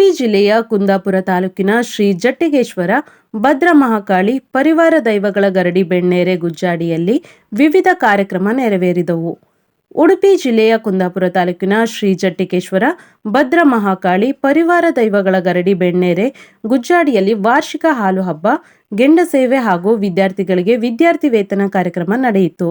ಉಡುಪಿ ಜಿಲ್ಲೆಯ ಕುಂದಾಪುರ ತಾಲೂಕಿನ ಶ್ರೀ ಜಟ್ಟಿಗೇಶ್ವರ ಭದ್ರ ಮಹಾಕಾಳಿ ಪರಿವಾರ ದೈವಗಳ ಗರಡಿ ಬೆಣ್ಣೇರೆ ಗುಜ್ಜಾಡಿಯಲ್ಲಿ ವಿವಿಧ ಕಾರ್ಯಕ್ರಮ ನೆರವೇರಿದವು. ಉಡುಪಿ ಜಿಲ್ಲೆಯ ಕುಂದಾಪುರ ತಾಲೂಕಿನ ಶ್ರೀ ಜಟ್ಟಿಕೇಶ್ವರ ಭದ್ರ ಮಹಾಕಾಳಿ ಪರಿವಾರ ದೈವಗಳ ಗರಡಿ ಬೆಣ್ಣೇರೆ ಗುಜ್ಜಾಡಿಯಲ್ಲಿ ವಾರ್ಷಿಕ ಹಾಲು ಹಬ್ಬ, ಗೆಂಡ ಸೇವೆ ಹಾಗೂ ವಿದ್ಯಾರ್ಥಿಗಳಿಗೆ ವಿದ್ಯಾರ್ಥಿ ವೇತನ ಕಾರ್ಯಕ್ರಮ ನಡೆಯಿತು.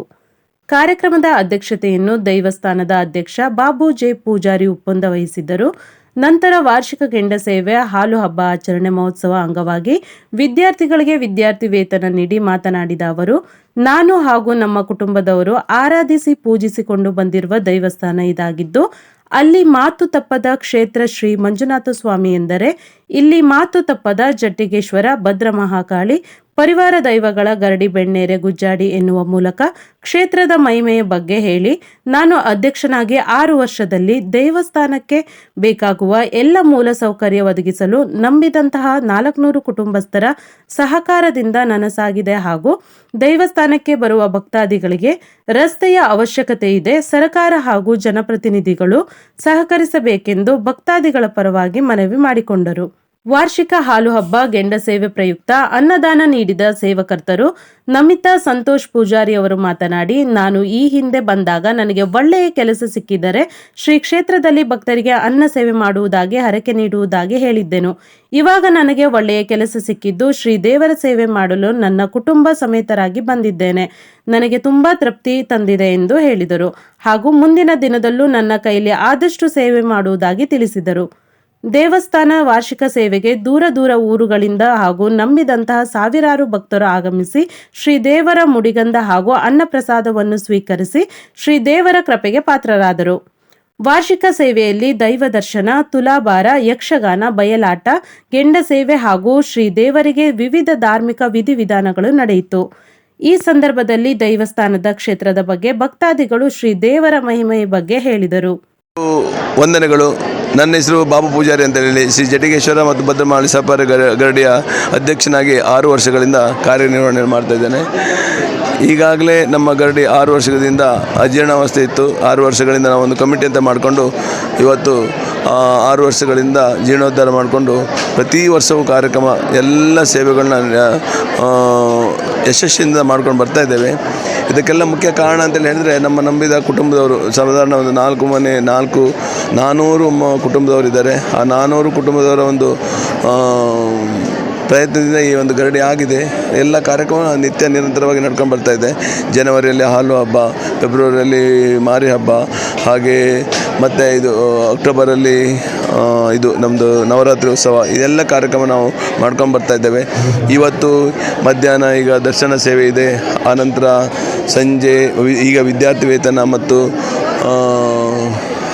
ಕಾರ್ಯಕ್ರಮದ ಅಧ್ಯಕ್ಷತೆಯನ್ನು ದೈವಸ್ಥಾನದ ಅಧ್ಯಕ್ಷ ಬಾಬು ಜೆ ಪೂಜಾರಿ ಒಪ್ಪಂದ ವಹಿಸಿದ್ದರು ನಂತರ ವಾರ್ಷಿಕ ಕೆಂಡ ಸೇವೆ, ಹಾಲು ಹಬ್ಬ, ಆಚರಣೆ ಮಹೋತ್ಸವ ಅಂಗವಾಗಿ ವಿದ್ಯಾರ್ಥಿಗಳಿಗೆ ವಿದ್ಯಾರ್ಥಿ ವೇತನ ನೀಡಿ ಮಾತನಾಡಿದ ಅವರು, ನಾನು ಹಾಗೂ ನಮ್ಮ ಕುಟುಂಬದವರು ಆರಾಧಿಸಿ ಪೂಜಿಸಿಕೊಂಡು ಬಂದಿರುವ ದೈವಸ್ಥಾನ ಇದಾಗಿದ್ದು, ಅಲ್ಲಿ ಮಾತು ತಪ್ಪದ ಕ್ಷೇತ್ರ ಶ್ರೀ ಮಂಜುನಾಥ ಸ್ವಾಮಿ ಎಂದರೆ, ಇಲ್ಲಿ ಮಾತು ತಪ್ಪದ ಜಟ್ಟಿಗೇಶ್ವರ ಭದ್ರ ಮಹಾಕಾಳಿ ಪರಿವಾರ ದೈವಗಳ ಗರಡಿ ಬೆಣ್ಣೇರೆ ಗುಜ್ಜಾಡಿ ಎನ್ನುವ ಮೂಲಕ ಕ್ಷೇತ್ರದ ಮಹಿಮೆಯ ಬಗ್ಗೆ ಹೇಳಿ, ನಾನು ಅಧ್ಯಕ್ಷನಾಗಿ ಆರು ವರ್ಷದಲ್ಲಿ ದೇವಸ್ಥಾನಕ್ಕೆ ಬೇಕಾಗುವ ಎಲ್ಲ ಮೂಲ ಸೌಕರ್ಯ ಒದಗಿಸಲು ನಂಬಿದಂತಹ ನಾಲ್ಕುನೂರು ಕುಟುಂಬಸ್ಥರ ಸಹಕಾರದಿಂದ ನನಸಾಗಿದೆ ಹಾಗೂ ದೇವಸ್ಥಾನಕ್ಕೆ ಬರುವ ಭಕ್ತಾದಿಗಳಿಗೆ ರಸ್ತೆಯ ಅವಶ್ಯಕತೆ ಇದೆ, ಸರ್ಕಾರ ಹಾಗೂ ಜನಪ್ರತಿನಿಧಿಗಳು ಸಹಕರಿಸಬೇಕೆಂದು ಭಕ್ತಾದಿಗಳ ಪರವಾಗಿ ಮನವಿ ಮಾಡಿಕೊಂಡರು. ವಾರ್ಷಿಕ ಹಾಲು ಹಬ್ಬ, ಗೆಂಡ ಸೇವೆ ಪ್ರಯುಕ್ತ ಅನ್ನದಾನ ನೀಡಿದ ಸೇವಕರ್ತರು ನಮಿತಾ ಸಂತೋಷ್ ಪೂಜಾರಿ ಅವರು ಮಾತನಾಡಿ, ನಾನು ಈ ಹಿಂದೆ ಬಂದಾಗ ನನಗೆ ಒಳ್ಳೆಯ ಕೆಲಸ ಸಿಕ್ಕಿದರೆ ಶ್ರೀ ಕ್ಷೇತ್ರದಲ್ಲಿ ಭಕ್ತರಿಗೆ ಅನ್ನ ಸೇವೆ ಮಾಡುವುದಾಗಿ, ಹರಕೆ ನೀಡುವುದಾಗಿ ಹೇಳಿದ್ದೆನು. ಇವಾಗ ನನಗೆ ಒಳ್ಳೆಯ ಕೆಲಸ ಸಿಕ್ಕಿದ್ದು ಶ್ರೀ ದೇವರ ಸೇವೆ ಮಾಡಲು ನನ್ನ ಕುಟುಂಬ ಸಮೇತರಾಗಿ ಬಂದಿದ್ದೇನೆ. ನನಗೆ ತುಂಬಾ ತೃಪ್ತಿ ತಂದಿದೆ ಎಂದು ಹೇಳಿದರು. ಹಾಗೂ ಮುಂದಿನ ದಿನದಲ್ಲೂ ನನ್ನ ಕೈಲಿ ಆದಷ್ಟು ಸೇವೆ ಮಾಡುವುದಾಗಿ ತಿಳಿಸಿದರು. ದೇವಸ್ಥಾನ ವಾರ್ಷಿಕ ಸೇವೆಗೆ ದೂರ ದೂರ ಊರುಗಳಿಂದ ಹಾಗೂ ನಂಬಿದಂತಹ ಸಾವಿರಾರು ಭಕ್ತರು ಆಗಮಿಸಿ ಶ್ರೀ ದೇವರ ಮುಡಿಗಂಧ ಹಾಗೂ ಅನ್ನಪ್ರಸಾದವನ್ನು ಸ್ವೀಕರಿಸಿ ಶ್ರೀ ದೇವರ ಕೃಪೆಗೆ ಪಾತ್ರರಾದರು. ವಾರ್ಷಿಕ ಸೇವೆಯಲ್ಲಿ ದೈವ ದರ್ಶನ, ತುಲಾಭಾರ, ಯಕ್ಷಗಾನ, ಬಯಲಾಟ, ಗೆಂಡ ಸೇವೆ ಹಾಗೂ ಶ್ರೀ ದೇವರಿಗೆ ವಿವಿಧ ಧಾರ್ಮಿಕ ವಿಧಿವಿಧಾನಗಳು ನಡೆಯಿತು. ಈ ಸಂದರ್ಭದಲ್ಲಿ ದೈವಸ್ಥಾನದ ಕ್ಷೇತ್ರದ ಬಗ್ಗೆ ಭಕ್ತಾದಿಗಳು ಶ್ರೀ ದೇವರ ಮಹಿಮೆಯ ಬಗ್ಗೆ ಹೇಳಿದರು. ವಂದನೆಗಳು. ನನ್ನ ಹೆಸರು ಬಾಬು ಪೂಜಾರಿ ಅಂತ ಹೇಳಿ ಶ್ರೀ ಜಟಿಗೇಶ್ವರ ಮತ್ತು ಭದ್ರಮಾಳಿ ಸಹಕಾರ ಗರ- ಗರಡಿಯ ಅಧ್ಯಕ್ಷನಾಗಿ ಆರು ವರ್ಷಗಳಿಂದ ಕಾರ್ಯನಿರ್ವಹಣೆ ಮಾಡ್ತಾ ಇದ್ದೇನೆ. ಈಗಾಗಲೇ ನಮ್ಮ ಗರಡಿ ಆರು ವರ್ಷದಿಂದ ಅಜೀರ್ಣಾವಸ್ಥೆ ಇತ್ತು. ಆರು ವರ್ಷಗಳಿಂದ ನಾವು ಒಂದು ಕಮಿಟಿ ಅಂತ ಮಾಡಿಕೊಂಡು ಇವತ್ತು ಆರು ವರ್ಷಗಳಿಂದ ಜೀರ್ಣೋದ್ಧಾರ ಮಾಡಿಕೊಂಡು ಪ್ರತಿ ವರ್ಷವೂ ಕಾರ್ಯಕ್ರಮ ಎಲ್ಲ ಸೇವೆಗಳನ್ನ ಯಶಸ್ಸಿನಿಂದ ಮಾಡ್ಕೊಂಡು ಬರ್ತಾ ಇದ್ದೇವೆ. ಇದಕ್ಕೆಲ್ಲ ಮುಖ್ಯ ಕಾರಣ ಅಂತೇಳಿ ಹೇಳಿದರೆ ನಮ್ಮ ನಂಬಿದ ಕುಟುಂಬದವರು ಸಾಧಾರಣ ಒಂದು ನಾಲ್ಕು ಮನೆ, ನಾಲ್ಕು ನಾನ್ನೂರು ಮ ಕುಟುಂಬದವರಿದ್ದಾರೆ ಆ ನಾನ್ನೂರು ಕುಟುಂಬದವರ ಒಂದು ಪ್ರಯತ್ನದಿಂದ ಈ ಒಂದು ಗರಡಿ ಆಗಿದೆ. ಎಲ್ಲ ಕಾರ್ಯಕ್ರಮ ನಿತ್ಯ ನಿರಂತರವಾಗಿ ನಡ್ಕೊಂಡು ಬರ್ತಾ ಇದೆ. ಜನವರಿಯಲ್ಲಿ ಹಾಲು ಹಬ್ಬ, ಫೆಬ್ರವರಿಯಲ್ಲಿ ಮಾರಿ ಹಬ್ಬ, ಹಾಗೆ ಮತ್ತು ಇದು ಅಕ್ಟೋಬರಲ್ಲಿ ಇದು ನಮ್ಮದು ನವರಾತ್ರಿ ಉತ್ಸವ. ಇದೆಲ್ಲ ಕಾರ್ಯಕ್ರಮ ನಾವು ಮಾಡ್ಕೊಂಡು ಬರ್ತಾ ಇದ್ದೇವೆ. ಇವತ್ತು ಮಧ್ಯಾಹ್ನ ಈಗ ದರ್ಶನ ಸೇವೆ ಇದೆ. ಆನಂತರ ಸಂಜೆ ಈಗ ವಿದ್ಯಾರ್ಥಿ ವೇತನ ಮತ್ತು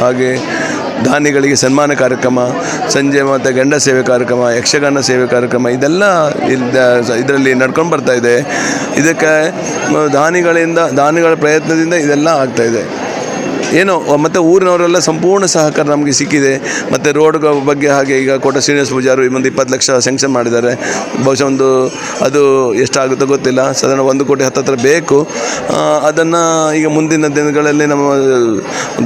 ಹಾಗೆ ದಾನಿಗಳಿಗೆ ಸನ್ಮಾನ ಕಾರ್ಯಕ್ರಮ, ಸಂಜೆ ಮತ್ತು ಗಂಡ ಸೇವೆ ಕಾರ್ಯಕ್ರಮ, ಯಕ್ಷಗಾನ ಸೇವೆ ಕಾರ್ಯಕ್ರಮ, ಇದೆಲ್ಲ ಇದರಲ್ಲಿ ನಡ್ಕೊಂಡು ಬರ್ತಾ ಇದೆ. ಇದಕ್ಕೆ ದಾನಿಗಳಿಂದ, ದಾನಿಗಳ ಪ್ರಯತ್ನದಿಂದ ಇದೆಲ್ಲ ಆಗ್ತಾಯಿದೆ ಏನೋ, ಮತ್ತು ಊರಿನವರೆಲ್ಲ ಸಂಪೂರ್ಣ ಸಹಕಾರ ನಮಗೆ ಸಿಕ್ಕಿದೆ. ಮತ್ತು ರೋಡ್ ಬಗ್ಗೆ ಹಾಗೆ ಈಗ ಕೋಟ ಶ್ರೀನಿವಾಸ ಪೂಜಾರು ಒಂದು ಇಪ್ಪತ್ತು ಲಕ್ಷ ಸ್ಯಾಂಕ್ಷನ್ ಮಾಡಿದ್ದಾರೆ. ಬಹುಶಃ ಒಂದು, ಅದು ಎಷ್ಟಾಗುತ್ತೋ ಗೊತ್ತಿಲ್ಲ. ಸಾಧಾರಣ ಒಂದು ಕೋಟಿ ಹತ್ತತ್ರ ಬೇಕು. ಅದನ್ನು ಈಗ ಮುಂದಿನ ದಿನಗಳಲ್ಲಿ ನಮ್ಮ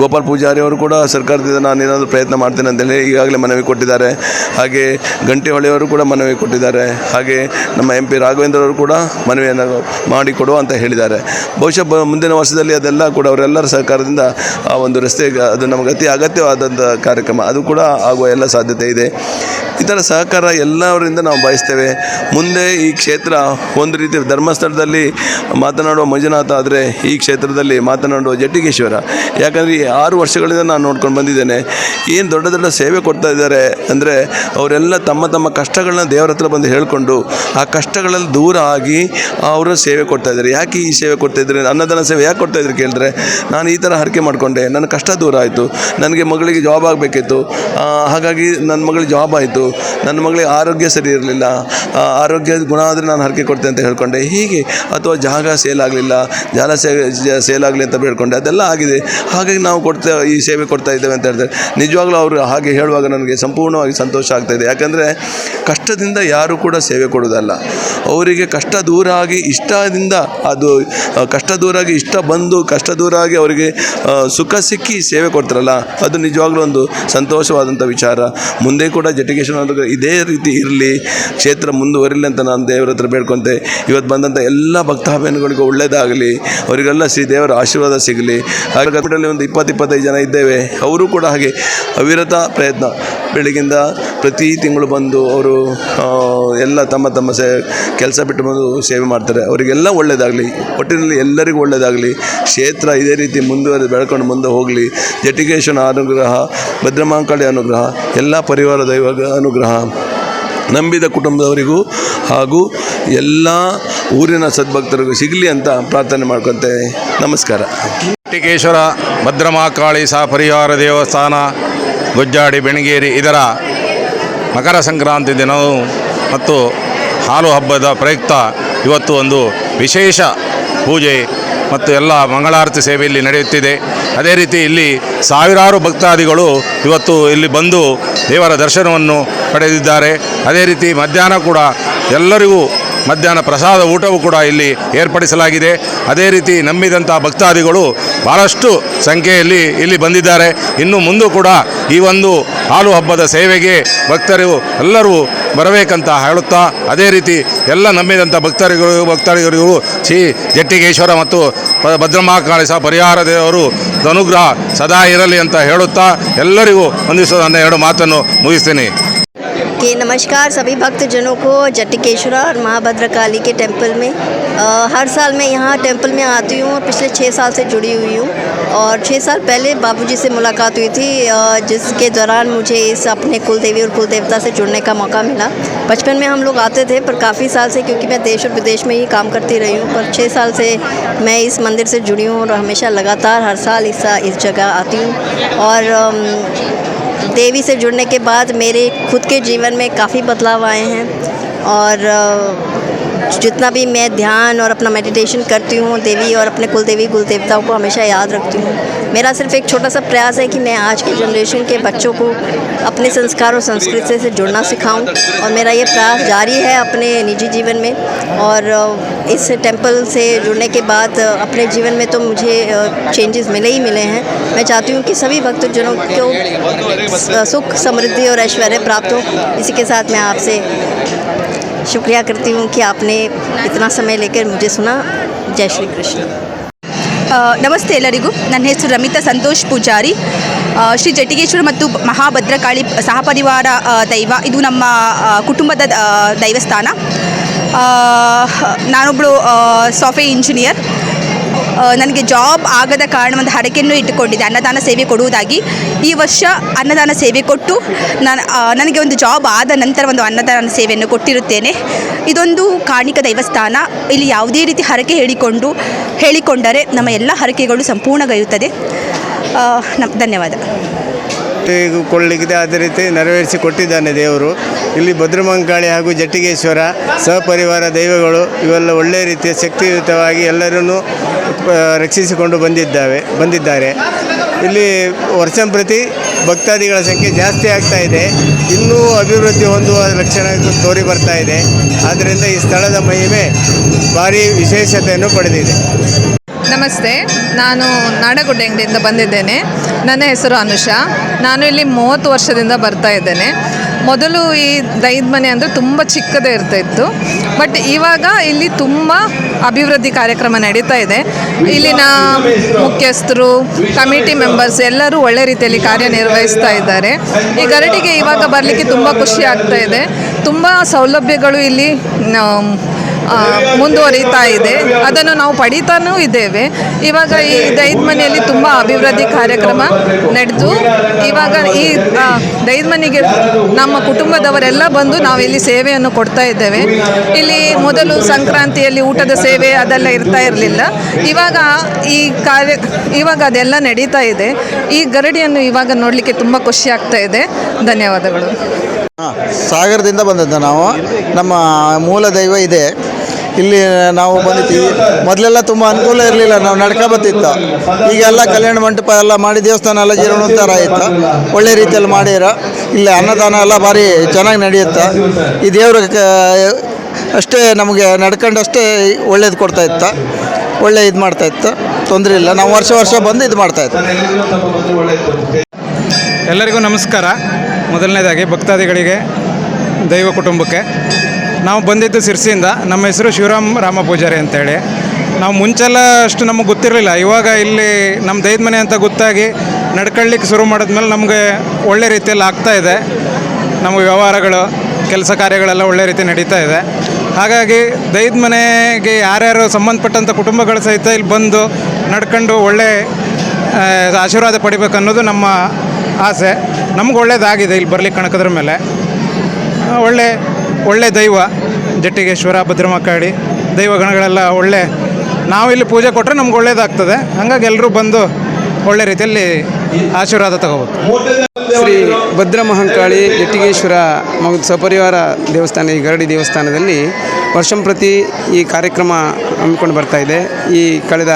ಗೋಪಾಲ್ ಪೂಜಾರಿ ಅವರು ಕೂಡ ಸರ್ಕಾರದಿಂದ ನಾನು ಏನಾದರೂ ಪ್ರಯತ್ನ ಮಾಡ್ತೇನೆ ಅಂತೇಳಿ ಈಗಾಗಲೇ ಮನವಿ ಕೊಟ್ಟಿದ್ದಾರೆ. ಹಾಗೆ ಗಂಟೆಹೊಳೆಯವರು ಕೂಡ ಮನವಿ ಕೊಟ್ಟಿದ್ದಾರೆ. ಹಾಗೆ ನಮ್ಮ ಎಂ ಪಿ ರಾಘವೇಂದ್ರ ಅವರು ಕೂಡ ಮನವಿಯನ್ನು ಮಾಡಿಕೊಡುವ ಅಂತ ಹೇಳಿದ್ದಾರೆ. ಬಹುಶಃ ಮುಂದಿನ ವರ್ಷದಲ್ಲಿ ಅದೆಲ್ಲ ಕೂಡ ಅವರೆಲ್ಲರ ಸಹಕಾರದಿಂದ ಆ ಒಂದು ರಸ್ತೆ ಅದು ನಮಗೆ ಅತಿ ಅಗತ್ಯವಾದಂಥ ಕಾರ್ಯಕ್ರಮ. ಅದು ಕೂಡ ಆಗುವ ಎಲ್ಲ ಸಾಧ್ಯತೆ ಇದೆ. ಇತರ ಸಹಕಾರ ಎಲ್ಲರಿಂದ ನಾವು ಬಯಸ್ತೇವೆ ಮುಂದೆ ಈ ಕ್ಷೇತ್ರ ಒಂದು ರೀತಿ ಧರ್ಮಸ್ಥಳದಲ್ಲಿ ಮಾತನಾಡುವ ಮಂಜುನಾಥ ಆದರೆ ಈ ಕ್ಷೇತ್ರದಲ್ಲಿ ಮಾತನಾಡುವ ಜಟ್ಟಿಗೇಶ್ವರ ಯಾಕಂದರೆ ಈ ಆರು ವರ್ಷಗಳಿಂದ ನಾನು ನೋಡ್ಕೊಂಡು ಬಂದಿದ್ದೇನೆ. ಏನು ದೊಡ್ಡ ದೊಡ್ಡ ಸೇವೆ ಕೊಡ್ತಾ ಇದ್ದಾರೆ ಅಂದರೆ ಅವರೆಲ್ಲ ತಮ್ಮ ತಮ್ಮ ಕಷ್ಟಗಳನ್ನ ದೇವರ ಹತ್ರ ಬಂದು ಹೇಳಿಕೊಂಡು ಆ ಕಷ್ಟಗಳಲ್ಲಿ ದೂರ ಆಗಿ ಅವರು ಸೇವೆ ಕೊಡ್ತಾ ಇದ್ದಾರೆ. ಯಾಕೆ ಈ ಸೇವೆ ಕೊಡ್ತಾ ಇದ್ದಾರೆ? ಅನ್ನದಾನ ಸೇವೆ ಯಾಕೆ ಕೊಡ್ತಾ ಇದ್ದಾರೆ ಕೇಳಿದ್ರೆ, ನಾನು ಈ ಥರ ಹರಕೆ ಮಾಡಿಕೊಂಡೆ ನನ್ನ ಕಷ್ಟ ದೂರ ಆಯಿತು. ನನಗೆ ಮಗಳಿಗೆ ಜಾಬ್ ಆಗಬೇಕಿತ್ತು. ಹಾಗಾಗಿ ನನ್ನ ಮಗಳಿಗೆ ಜಾಬ್ ಆಯಿತು. ನನ್ನ ಮಗಳಿಗೆ ಆರೋಗ್ಯ ಸರಿ ಇರಲಿಲ್ಲ. ಆರೋಗ್ಯ ಗುಣ ಆದರೆ ನಾನು ಹರಕೆ ಕೊಡ್ತೇನೆ ಅಂತ ಹೇಳ್ಕೊಂಡೆ. ಹೀಗೆ ಅಥವಾ ಜಾಗ ಸೇಲ್ ಆಗಲಿಲ್ಲ ಜಾಲ ಸೇಲ್ ಆಗಲಿ ಅಂತ ಬೇಡ್ಕೊಂಡೆ. ಅದೆಲ್ಲ ಆಗಿದೆ. ಹಾಗಾಗಿ ನಾವು ಕೊಡ್ತಾ, ಈ ಸೇವೆ ಕೊಡ್ತಾ ಇದ್ದೇವೆ ಅಂತ ಹೇಳ್ತಾರೆ. ನಿಜವಾಗ್ಲೂ ಅವರು ಹಾಗೆ ಹೇಳುವಾಗ ನನಗೆ ಸಂಪೂರ್ಣವಾಗಿ ಸಂತೋಷ ಆಗ್ತಾಯಿದೆ ಯಾಕಂದರೆ ಕಷ್ಟದಿಂದ ಯಾರೂ ಕೂಡ ಸೇವೆ ಕೊಡೋದಲ್ಲ ಅವರಿಗೆ ಕಷ್ಟ ದೂರ ಆಗಿ ಇಷ್ಟದಿಂದ ಅದು, ಕಷ್ಟ ದೂರಾಗಿ ಇಷ್ಟ ಬಂದು, ಕಷ್ಟ ದೂರ ಆಗಿ ಅವರಿಗೆ ಸುಖ ಸಿಕ್ಕಿ ಸೇವೆ ಕೊಡ್ತಾರಲ್ಲ, ಅದು ನಿಜವಾಗ್ಲೂ ಒಂದು ಸಂತೋಷವಾದಂಥ ವಿಚಾರ. ಮುಂದೆ ಕೂಡ ಜಟಿಕೇಶ್ವರ ಇದೇ ರೀತಿ ಇರಲಿ, ಕ್ಷೇತ್ರ ಮುಂದುವರಿಲಿ ಅಂತ ನಾನು ದೇವರ ಹತ್ರ ಬೇಡ್ಕೊಂತೆ. ಇವತ್ತು ಬಂದಂಥ ಎಲ್ಲ ಭಕ್ತಾಭಿಮಾನಿಗಳಿಗೂ ಒಳ್ಳೆಯದಾಗಲಿ ಅವರಿಗೆಲ್ಲ ಶ್ರೀ ದೇವರ ಆಶೀರ್ವಾದ ಸಿಗಲಿ. ಹಾಗೆ ಗದಗದಲ್ಲಿ ಒಂದು ಇಪ್ಪತ್ತು, ಇಪ್ಪತ್ತೈದು ಜನ ಇದ್ದೇವೆ, ಅವರು ಕೂಡ ಹಾಗೆ ಅವಿರತ ಪ್ರಯತ್ನ. ಬೆಳಗಿಂದ ಪ್ರತಿ ತಿಂಗಳು ಬಂದು ಅವರು ಎಲ್ಲ ತಮ್ಮ ತಮ್ಮ ಸೇ, ಕೆಲಸ ಬಿಟ್ಟು ಬಂದು ಸೇವೆ ಮಾಡ್ತಾರೆ. ಅವರಿಗೆಲ್ಲ ಒಳ್ಳೆಯದಾಗಲಿ ಒಟ್ಟಿನಲ್ಲಿ ಎಲ್ಲರಿಗೂ ಒಳ್ಳೆಯದಾಗಲಿ ಕ್ಷೇತ್ರ ಇದೇ ರೀತಿ ಮುಂದುವರೆದು ಬೆಳ್ಕೊಂಡು ಮುಂದೆ ಹೋಗಲಿ ಜಟಿಕೇಶ್ವನ ಅನುಗ್ರಹ ಭದ್ರಮಾಂಕಾಳಿ ಅನುಗ್ರಹ, ಎಲ್ಲ ಪರಿವಾರ ದೈವ ಅನುಗ್ರಹ, ನಂಬಿದ ಕುಟುಂಬದವರಿಗೂ ಹಾಗೂ ಎಲ್ಲ ಊರಿನ ಸದ್ಭಕ್ತರಿಗೂ ಸಿಗಲಿ ಅಂತ ಪ್ರಾರ್ಥನೆ ಮಾಡ್ಕೊತೇವೆ ನಮಸ್ಕಾರ. ಟಿಕೇಶ್ವರ ಭದ್ರಮಾಕಾಳಿ ಸಹ ಪರಿವಾರ ದೇವಸ್ಥಾನ, ಗೊಜ್ಜಾಡಿ, ಬೆಣಗೇರಿ, ಇದರ ಮಕರ ಸಂಕ್ರಾಂತಿ ದಿನವು ಮತ್ತು ಹಾಲು ಹಬ್ಬದ ಪ್ರಯುಕ್ತ ಇವತ್ತು ಒಂದು ವಿಶೇಷ ಪೂಜೆ ಮತ್ತು ಎಲ್ಲ ಮಂಗಳಾರತಿ ಸೇವೆ ಇಲ್ಲಿ ನಡೆಯುತ್ತಿದೆ. ಅದೇ ರೀತಿ ಇಲ್ಲಿ ಸಾವಿರಾರು ಭಕ್ತಾದಿಗಳು ಇವತ್ತು ಇಲ್ಲಿ ಬಂದು ದೇವರ ದರ್ಶನವನ್ನು ಪಡೆದಿದ್ದಾರೆ. ಅದೇ ರೀತಿ ಮಧ್ಯಾಹ್ನ ಕೂಡ ಎಲ್ಲರಿಗೂ ಮಧ್ಯಾಹ್ನ ಪ್ರಸಾದ ಊಟವೂ ಕೂಡ ಇಲ್ಲಿ ಏರ್ಪಡಿಸಲಾಗಿದೆ. ಅದೇ ರೀತಿ ನಂಬಿದಂಥ ಭಕ್ತಾದಿಗಳು ಭಾಳಷ್ಟು ಸಂಖ್ಯೆಯಲ್ಲಿ ಇಲ್ಲಿ ಬಂದಿದ್ದಾರೆ. ಇನ್ನು ಮುಂದೂ ಕೂಡ ಈ ಒಂದು ಹಾಲು ಹಬ್ಬದ ಸೇವೆಗೆ ಭಕ್ತರು ಎಲ್ಲರೂ ಬರಬೇಕಂತ ಹೇಳುತ್ತಾ, ಅದೇ ರೀತಿ ಎಲ್ಲ ನಂಬಿದಂಥ ಭಕ್ತರಿಗಳು ಭಕ್ತಾದಿಗಳಿಗೂ ಶ್ರೀ ಜಟ್ಟಿಗೇಶ್ವರ ಮತ್ತು ಭದ್ರಮಾಕಾಳಿಸ ಪರಿಹಾರ ದೇವರು ಅನುಗ್ರಹ ಸದಾ ಇರಲಿ ಅಂತ ಹೇಳುತ್ತಾ, ಎಲ್ಲರಿಗೂ ನನ್ನ ಎರಡು ಮಾತನ್ನು ಮುಗಿಸ್ತೀನಿ. कि नमस्कार सभी भक्तजनों को जटिकेश्वरा और महाभद्रकाली के टेंपल में। अ, हर साल मैं यहाँ टेंपल में आती हूँ पिछले छः साल से जुड़ी हुई हूँ। और छः साल पहले बाबूजी से मुलाकात हुई थी जिसके दौरान मुझे इस अपने कुल देवी और कुल देवता से जुड़ने का मौका मिला। बचपन में हम लोग आते थे पर काफ़ी साल से क्योंकि मैं देश और विदेश में ही काम करती रही हूँ पर छः साल से मैं इस मंदिर से जुड़ी हूँ और हमेशा लगातार हर साल इस इस जगह आती हूँ। और देवी से जुड़ने के बाद मेरे खुद के जीवन में काफ़ी बदलाव आए हैं और जितना भी मैं ध्यान और अपना मेडिटेशन करती हूँ, देवी और अपने कुल देवी कुल देवताओं को हमेशा याद रखती हूँ। मेरा सिर्फ़ एक छोटा सा प्रयास है कि मैं आज की जनरेशन के बच्चों को अपने संस्कार और संस्कृति से जुड़ना सिखाऊं और मेरा ये प्रयास जारी है अपने निजी जीवन में और इस टेंपल से जुड़ने के बाद अपने जीवन में तो मुझे चेंजेस मिले ही मिले हैं। मैं चाहती हूँ कि सभी भक्तजनों को सुख, समृद्धि और ऐश्वर्य प्राप्त हो। इसी के साथ मैं आपसे शुक्रिया करती हूँ कि आपने इतना समय लेकर मुझे सुना जय श्री कृष्ण ಆ, ನಮಸ್ತೆ ಎಲ್ಲರಿಗೂ ನನ್ನ ಹೆಸರು ರಮಿತಾ ಸಂತೋಷ್ ಪೂಜಾರಿ ಆ, ಶ್ರೀ ಜಟಿಗೇಶ್ವರ ಮತ್ತು ಮಹಾಭದ್ರಕಾಳಿ ಸಹಪರಿವಾರ ಆ, ದೈವ ಇದು ನಮ್ಮ ಆ, ಕುಟುಂಬದ ಆ, ದೈವಸ್ಥಾನ ಆ, ನಾನೊಬ್ಬಳು ಸಾಫ್ಟ್ವೇರ್ ಇಂಜಿನಿಯರ್ ಆ, ನನಗೆ ಜಾಬ್ ಆಗದ ಕಾರಣ ಒಂದು ಹರಕೆಯನ್ನು ಇಟ್ಟುಕೊಂಡಿದ್ದೆ. ಅನ್ನದಾನ ಸೇವೆ ಕೊಡುವುದಾಗಿ. ಈ ವರ್ಷ ಅನ್ನದಾನ ಸೇವೆ ಕೊಟ್ಟು ನಾನು ನನಗೆ ಒಂದು ಜಾಬ್ ಆದ ನಂತರ ಒಂದು ಅನ್ನದಾನ ಸೇವೆಯನ್ನು ಕೊಟ್ಟಿರುತ್ತೇನೆ. ಇದೊಂದು ಕಾಣಿಕ ದೈವಸ್ಥಾನ. ಇಲ್ಲಿ ಯಾವುದೇ ರೀತಿ ಹರಕೆ ಹೇಳಿಕೊಂಡು, ಹೇಳಿಕೊಂಡರೆ ನಮ್ಮ ಎಲ್ಲ ಹರಕೆಗಳು ಸಂಪೂರ್ಣಗೈಯುತ್ತದೆ ಧನ್ಯವಾದ. ಕೊಳ್ಳಿಗಿದೆ ಅದೇ ರೀತಿ ನೆರವೇರಿಸಿ ಕೊಟ್ಟಿದ್ದಾನೆ ದೇವರು. ಇಲ್ಲಿ ಭದ್ರಮಂಕಾಳಿ ಹಾಗೂ ಜಟ್ಟಿಗೇಶ್ವರ ಸಹಪರಿವಾರ ದೈವಗಳು ಇವೆಲ್ಲ ಒಳ್ಳೆಯ ರೀತಿಯ ಶಕ್ತಿಯುತವಾಗಿ ಎಲ್ಲರನ್ನೂ ರಕ್ಷಿಸಿಕೊಂಡು ಬಂದಿದ್ದಾವೆ, ಬಂದಿದ್ದಾರೆ. ಇಲ್ಲಿ ವರ್ಷಂಪ್ರತಿ ಭಕ್ತಾದಿಗಳ ಸಂಖ್ಯೆ ಜಾಸ್ತಿ ಆಗ್ತಾ ಇದೆ. ಇನ್ನೂ ಅಭಿವೃದ್ಧಿ ಹೊಂದುವ ಲಕ್ಷಣ ತೋರಿ ಬರ್ತಾ ಇದೆ. ಆದ್ದರಿಂದ ಈ ಸ್ಥಳದ ಮಹಿಮೆ ಭಾರಿ ವಿಶೇಷತೆಯನ್ನು ಪಡೆದಿದೆ. ನಮಸ್ತೆ. ನಾನು ನಾಡಗುಡ್ಡೆಂಗಡಿಯಿಂದ ಬಂದಿದ್ದೇನೆ. ನನ್ನ ಹೆಸರು ಅನುಷಾ. ನಾನು ಇಲ್ಲಿ ಮೂವತ್ತು ವರ್ಷದಿಂದ ಬರ್ತಾ ಇದ್ದೇನೆ. ಮೊದಲು ಈ ದೈದ ಮನೆ ಅಂದರೆ ತುಂಬ ಚಿಕ್ಕದೇ ಇರ್ತಾ ಇತ್ತು ಬಟ್ ಇವಾಗ ಇಲ್ಲಿ ತುಂಬ ಅಭಿವೃದ್ಧಿ ಕಾರ್ಯಕ್ರಮ ನಡೀತಾ ಇದೆ. ಇಲ್ಲಿನ ಮುಖ್ಯಸ್ಥರು, ಕಮಿಟಿ ಮೆಂಬರ್ಸ್ ಎಲ್ಲರೂ ಒಳ್ಳೆ ರೀತಿಯಲ್ಲಿ ಕಾರ್ಯನಿರ್ವಹಿಸ್ತಾ ಇದ್ದಾರೆ. ಈ ಗರಡಿಗೆ ಇವಾಗ ಬರಲಿಕ್ಕೆ ತುಂಬ ಖುಷಿ ಆಗ್ತಾ ಇದೆ. ತುಂಬ ಸೌಲಭ್ಯಗಳು ಇಲ್ಲಿ ಮುಂದುವರಿತಾ ಇದೆ. ಅದನ್ನು ನಾವು ಪಡಿತಾನೂ ಇದ್ದೇವೆ. ಇವಾಗ ಈ ದೈದ ಮನೆಯಲ್ಲಿ ತುಂಬ ಅಭಿವೃದ್ಧಿ ಕಾರ್ಯಕ್ರಮ ನಡೆದು, ಇವಾಗ ಈ ದೈವ ದೈದ ಮನೆಗೆ ನಮ್ಮ ಕುಟುಂಬದವರೆಲ್ಲ ಬಂದು ನಾವು ಇಲ್ಲಿ ಸೇವೆಯನ್ನು ಕೊಡ್ತಾ ಇದ್ದೇವೆ. ಇಲ್ಲಿ ಮೊದಲು ಸಂಕ್ರಾಂತಿಯಲ್ಲಿ ಊಟದ ಸೇವೆ ಅದೆಲ್ಲ ಇರ್ತಾ ಇರಲಿಲ್ಲ. ಇವಾಗ ಈ ಕಾರ್ಯ, ಇವಾಗ ಅದೆಲ್ಲ ನಡೀತಾ ಇದೆ. ಈ ಗರಡಿಯನ್ನು ಇವಾಗ ನೋಡಲಿಕ್ಕೆ ತುಂಬ ಖುಷಿ ಆಗ್ತಾ ಇದೆ. ಧನ್ಯವಾದಗಳು. ಸಾಗರದಿಂದ ಬಂದದ್ದು ನಾವು. ನಮ್ಮ ಮೂಲ ದೈವ ಇದೆ. ಇಲ್ಲಿ ನಾವು ಬಂದಿದ್ದೀವಿ. ಮೊದಲೆಲ್ಲ ತುಂಬ ಅನುಕೂಲ ಇರಲಿಲ್ಲ, ನಾವು ನಡ್ಕ ಬರ್ತಿತ್ತು. ಈಗೆಲ್ಲ ಕಲ್ಯಾಣ ಮಂಟಪ ಎಲ್ಲ ಮಾಡಿ, ದೇವಸ್ಥಾನ ಎಲ್ಲ ಜೀರ್ಣೋದ್ಧಾರ ಆಯಿತು? ಒಳ್ಳೆ ರೀತಿಯಲ್ಲಿ ಮಾಡಿರ. ಇಲ್ಲಿ ಅನ್ನದಾನ ಎಲ್ಲ ಭಾರಿ ಚೆನ್ನಾಗಿ ನಡೆಯುತ್ತೆ? ಈ ದೇವ್ರ ಅಷ್ಟೇ ನಮಗೆ ನಡ್ಕೊಂಡಷ್ಟೇ ಒಳ್ಳೇದು ಕೊಡ್ತಾ ಇತ್ತು? ಒಳ್ಳೆ ಇದು ಮಾಡ್ತಾಯಿತ್ತು ತೊಂದರೆ ಇಲ್ಲ. ನಾವು ವರ್ಷ ವರ್ಷ ಬಂದು ಇದು ಮಾಡ್ತಾ ಇತ್ತು ಎಲ್ಲರಿಗೂ ನಮಸ್ಕಾರ. ಮೊದಲನೇದಾಗಿ ಭಕ್ತಾದಿಗಳಿಗೆ ದೈವ ಕುಟುಂಬಕ್ಕೆ. ನಾವು ಬಂದಿದ್ದು ಸಿರ್ಸಿಯಿಂದ. ನಮ್ಮ ಹೆಸರು ಶಿವರಾಮ್ ರಾಮ ಪೂಜಾರಿ ಅಂತೇಳಿ. ನಾವು ಮುಂಚೆಲ್ಲ ಅಷ್ಟು ನಮಗೆ ಗೊತ್ತಿರಲಿಲ್ಲ. ಇವಾಗ ಇಲ್ಲಿ ನಮ್ಮ ದೈದ ಮನೆ ಅಂತ ಗೊತ್ತಾಗಿ ನಡ್ಕೊಳ್ಳಿಕ್ಕೆ ಶುರು ಮಾಡಿದ್ಮೇಲೆ ನಮಗೆ ಒಳ್ಳೆ ರೀತಿಯಲ್ಲಿ ಆಗ್ತಾ ಇದೆ. ನಮ್ಮ ವ್ಯವಹಾರಗಳು, ಕೆಲಸ ಕಾರ್ಯಗಳೆಲ್ಲ ಒಳ್ಳೆ ರೀತಿ ನಡೀತಾ ಇದೆ. ಹಾಗಾಗಿ ದೈದ ಮನೆಗೆ ಯಾರ್ಯಾರು ಸಂಬಂಧಪಟ್ಟಂಥ ಕುಟುಂಬಗಳು ಸಹಿತ ಇಲ್ಲಿ ಬಂದು ನಡ್ಕೊಂಡು ಒಳ್ಳೆ ಆಶೀರ್ವಾದ ಪಡಿಬೇಕು ಅನ್ನೋದು ನಮ್ಮ ಆಸೆ. ನಮ್ಗೆ ಒಳ್ಳೇದಾಗಿದೆ ಇಲ್ಲಿ ಬರ್ಲಿಕ್ಕೆ ಕಣಕದ್ರ ಮೇಲೆ. ಒಳ್ಳೆ ಒಳ್ಳೆ ದೈವ ಜಟ್ಟಿಗೇಶ್ವರ ದೈವ ಗಣಗಳೆಲ್ಲ ಒಳ್ಳೆ. ನಾವು ಇಲ್ಲಿ ಪೂಜೆ ಕೊಟ್ಟರೆ ನಮ್ಗೆ ಒಳ್ಳೇದಾಗ್ತದೆ. ಹಾಗಾಗಿ ಎಲ್ಲರೂ ಬಂದು ಒಳ್ಳೆ ರೀತಿಯಲ್ಲಿ ಆಶೀರ್ವಾದ ತಗೋಬೇಕು. ಶ್ರೀ ಭದ್ರಮಹಂಕಾಳಿ ಜಟ್ಟಿಗೇಶ್ವರ ಮಗ ಸಪರಿವಾರ ದೇವಸ್ಥಾನ, ಈ ಗರಡಿ ದೇವಸ್ಥಾನದಲ್ಲಿ ವರ್ಷಂಪ್ರತಿ ಈ ಕಾರ್ಯಕ್ರಮ ಹಮ್ಮಿಕೊಂಡು ಬರ್ತಾ ಇದೆ. ಈ ಕಳೆದ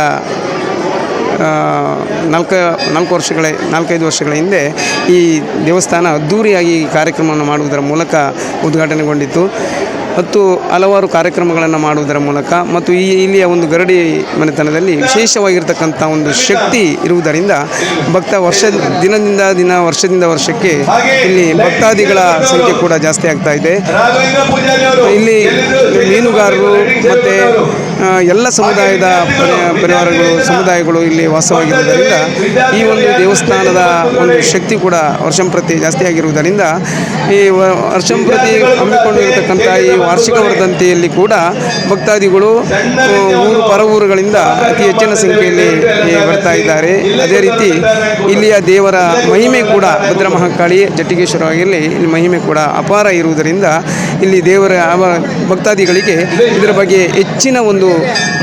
ನಾಲ್ಕು ನಾಲ್ಕು ವರ್ಷಗಳ, ನಾಲ್ಕೈದು ವರ್ಷಗಳ ಹಿಂದೆ ಈ ದೇವಸ್ಥಾನ ಅದ್ದೂರಿಯಾಗಿ ಕಾರ್ಯಕ್ರಮವನ್ನು ಮಾಡುವುದರ ಮೂಲಕ ಉದ್ಘಾಟನೆಗೊಂಡಿತ್ತು. ಮತ್ತು ಹಲವಾರು ಕಾರ್ಯಕ್ರಮಗಳನ್ನು ಮಾಡುವುದರ ಮೂಲಕ ಮತ್ತು ಈ ಇಲ್ಲಿಯ ಒಂದು ಗರಡಿ ಮನೆತನದಲ್ಲಿ ವಿಶೇಷವಾಗಿರ್ತಕ್ಕಂಥ ಒಂದು ಶಕ್ತಿ ಇರುವುದರಿಂದ ಭಕ್ತ ವರ್ಷ, ದಿನದಿಂದ ದಿನ, ವರ್ಷದಿಂದ ವರ್ಷಕ್ಕೆ ಇಲ್ಲಿ ಭಕ್ತಾದಿಗಳ ಸಂಖ್ಯೆ ಕೂಡ ಜಾಸ್ತಿ ಆಗ್ತಾ ಇದೆ. ಇಲ್ಲಿ ಮೀನುಗಾರರು ಮತ್ತು ಎಲ್ಲ ಸಮುದಾಯದ ಪರಿ- ಪರಿವಾರಗಳು, ಸಮುದಾಯಗಳು ಇಲ್ಲಿ ವಾಸವಾಗಿರುವುದರಿಂದ ಈ ಒಂದು ದೇವಸ್ಥಾನದ ಒಂದು ಶಕ್ತಿ ಕೂಡ ವರ್ಷಂಪ್ರತಿ ಜಾಸ್ತಿ ಆಗಿರುವುದರಿಂದ ಈ ವರ್ಷಂಪ್ರತಿ ಹಮ್ಮಿಕೊಂಡಿರತಕ್ಕಂಥ ಈ ವಾರ್ಷಿಕ ವರ್ಧಂತಿಯಲ್ಲಿ ಕೂಡ ಭಕ್ತಾದಿಗಳು ಊರು ಪರ ಊರುಗಳಿಂದ ಅತಿ ಹೆಚ್ಚಿನ ಸಂಖ್ಯೆಯಲ್ಲಿ ಬರ್ತಾ ಇದ್ದಾರೆ. ಅದೇ ರೀತಿ ಇಲ್ಲಿಯ ದೇವರ ಮಹಿಮೆ ಕೂಡ ಭದ್ರ ಮಹಾಕಾಳಿ ಜಟ್ಟಿಗೇಶ್ವರ ಇಲ್ಲಿ ಮಹಿಮೆ ಕೂಡ ಅಪಾರ ಇರುವುದರಿಂದ ಇಲ್ಲಿ ದೇವರ ಭಕ್ತಾದಿಗಳಿಗೆ ಇದರ ಬಗ್ಗೆ ಹೆಚ್ಚಿನ ಒಂದು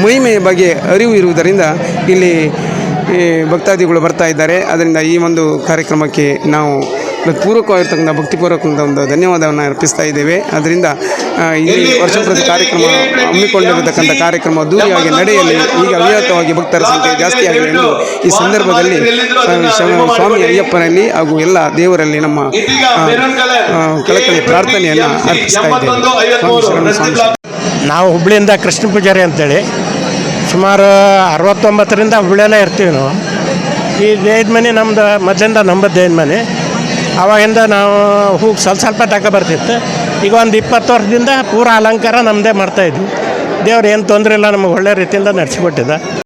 ಮಹಿಮೆಯ ಬಗ್ಗೆ ಅರಿವು ಇರುವುದರಿಂದ ಇಲ್ಲಿ ಭಕ್ತಾದಿಗಳು ಬರ್ತಾ ಇದ್ದಾರೆ. ಅದರಿಂದ ಈ ಒಂದು ಕಾರ್ಯಕ್ರಮಕ್ಕೆ ನಾವು ಪೂರ್ವಕವಾಗಿರ್ತಕ್ಕಂಥ ಭಕ್ತಿಪೂರ್ವಕಂಥ ಒಂದು ಧನ್ಯವಾದವನ್ನು ಅರ್ಪಿಸ್ತಾ ಇದ್ದೇವೆ. ಅದರಿಂದ ಈ ವರ್ಷ ಪ್ರತಿ ಕಾರ್ಯಕ್ರಮ ಹಮ್ಮಿಕೊಂಡಿರತಕ್ಕಂಥ ಕಾರ್ಯಕ್ರಮ ದೂರವಾಗಿ ನಡೆಯಲಿ. ಈಗ ಅವಿರತವಾಗಿ ಭಕ್ತರ ಸಂಖ್ಯೆ ಜಾಸ್ತಿ ಆಗಲಿ ಎಂದು ಈ ಸಂದರ್ಭದಲ್ಲಿ ಸ್ವಾಮಿ ಅಯ್ಯಪ್ಪನಲ್ಲಿ ಹಾಗೂ ಎಲ್ಲ ದೇವರಲ್ಲಿ ನಮ್ಮ ಕಳಕಳಿ ಪ್ರಾರ್ಥನೆಯನ್ನು ಅರ್ಪಿಸ್ತಾ ಇದ್ದೇವೆ. ನಾವು ಹುಬ್ಳಿಯಿಂದ ಕೃಷ್ಣ ಪೂಜಾರಿ ಅಂತೇಳಿ. ಸುಮಾರು ಅರವತ್ತೊಂಬತ್ತರಿಂದ ಹುಬ್ಳಿಯಲ್ಲೇ ಇರ್ತೀವಿ ನಾವು. ಈ ದೇದ ಮನೆ ನಮ್ಮದು ಮೊದಲಿಂದ ನಂಬದು ದೇದ ಮನೆ ಅವಾಗಿಂದ ನಾವು ಹೂ ಸ್ವಲ್ಪ ಸ್ವಲ್ಪ ತಗೋ ಬರ್ತಿತ್ತು. ಈಗ ಒಂದು ಇಪ್ಪತ್ತು ವರ್ಷದಿಂದ ಪೂರ ಅಲಂಕಾರ ನಮ್ಮದೇ ಮಾಡ್ತಾಯಿದ್ವಿ ದೇವ್ರು ಏನು ತೊಂದರೆ ಇಲ್ಲ, ನಮಗೆ ಒಳ್ಳೆ ರೀತಿಯಿಂದ ನಡೆಸಿಕೊಟ್ಟಿದ್ದ